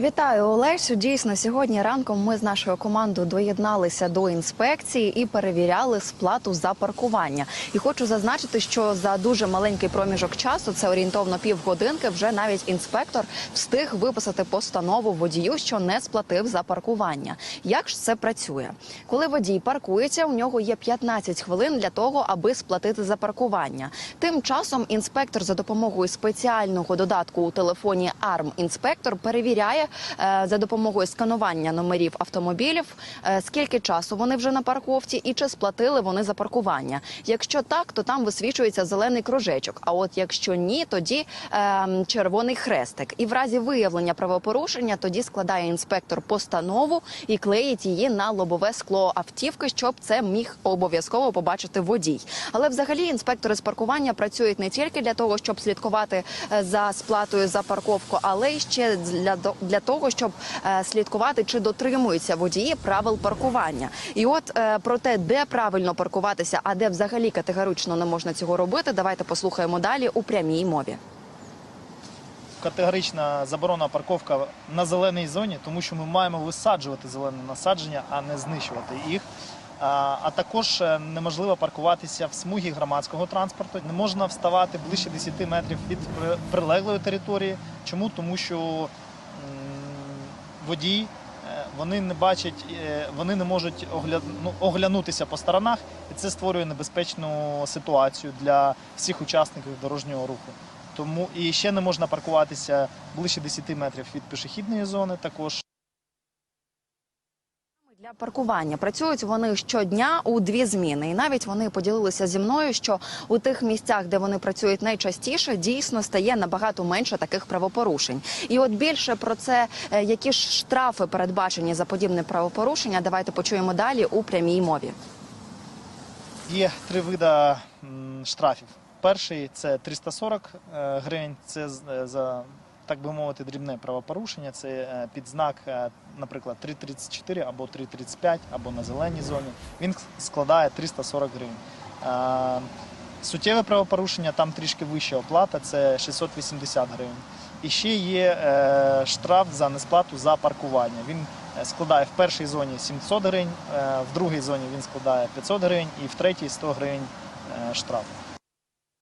Вітаю, Олесю. Дійсно, сьогодні ранком ми з нашою командою доєдналися до інспекції і перевіряли сплату за паркування. І хочу зазначити, що за дуже маленький проміжок часу, це орієнтовно півгодинки, вже навіть інспектор встиг виписати постанову водію, що не сплатив за паркування. Як ж це працює? Коли водій паркується, у нього є 15 хвилин для того, аби сплатити за паркування. Тим часом інспектор за допомогою спеціального додатку у телефоні Арм інспектор перевіряє за допомогою сканування номерів автомобілів, е, скільки часу вони вже на парковці і чи сплатили вони за паркування. Якщо так, то там висвічується зелений кружечок. А от якщо ні, тоді е, червоний хрестик. І в разі виявлення правопорушення тоді складає інспектор постанову і клеїть її на лобове скло автівки, щоб це міг обов'язково побачити водій. Але взагалі інспектори з паркування працюють не тільки для того, щоб слідкувати е, за сплатою за парковку, але й ще для, до- для того, щоб е, слідкувати, чи дотримуються водії правил паркування. І от е, про те, де правильно паркуватися, а де взагалі категорично не можна цього робити, давайте послухаємо далі у прямій мові. Категорична заборона парковка на зеленій зоні, тому що ми маємо висаджувати зелені насадження, а не знищувати їх. А, також е, неможливо паркуватися в смугі громадського транспорту. Не можна вставати ближче 10 метрів від прилеглої території. Чому? Тому що водій е, вони не бачать, е, вони не можуть ну, оглянутися по сторонах, і це створює небезпечну ситуацію для всіх учасників дорожнього руху. Тому і ще не можна паркуватися ближче 10 метрів від пішохідної зони. Також Для паркування працюють вони щодня у дві зміни, і навіть вони поділилися зі мною, що у тих місцях, де вони працюють найчастіше, дійсно стає набагато менше таких правопорушень. І от більше про це, е, які ж штрафи передбачені за подібне правопорушення, давайте почуємо далі у прямій мові. є три види штрафів. Перший це 340 е, гривень. Це е, за так би мовити, дрібне правопорушення. Це е, під знак, е, наприклад, 334 або 335, або на зеленій зоні. Він складає 340 гривень. Е, Суттєве правопорушення, там трішки вища оплата, це 680 гривень. І ще є штраф за несплату за паркування. Він складає в першій зоні 700 гривень, в другій зоні він складає 500 гривень і в третій 100 гривень штраф.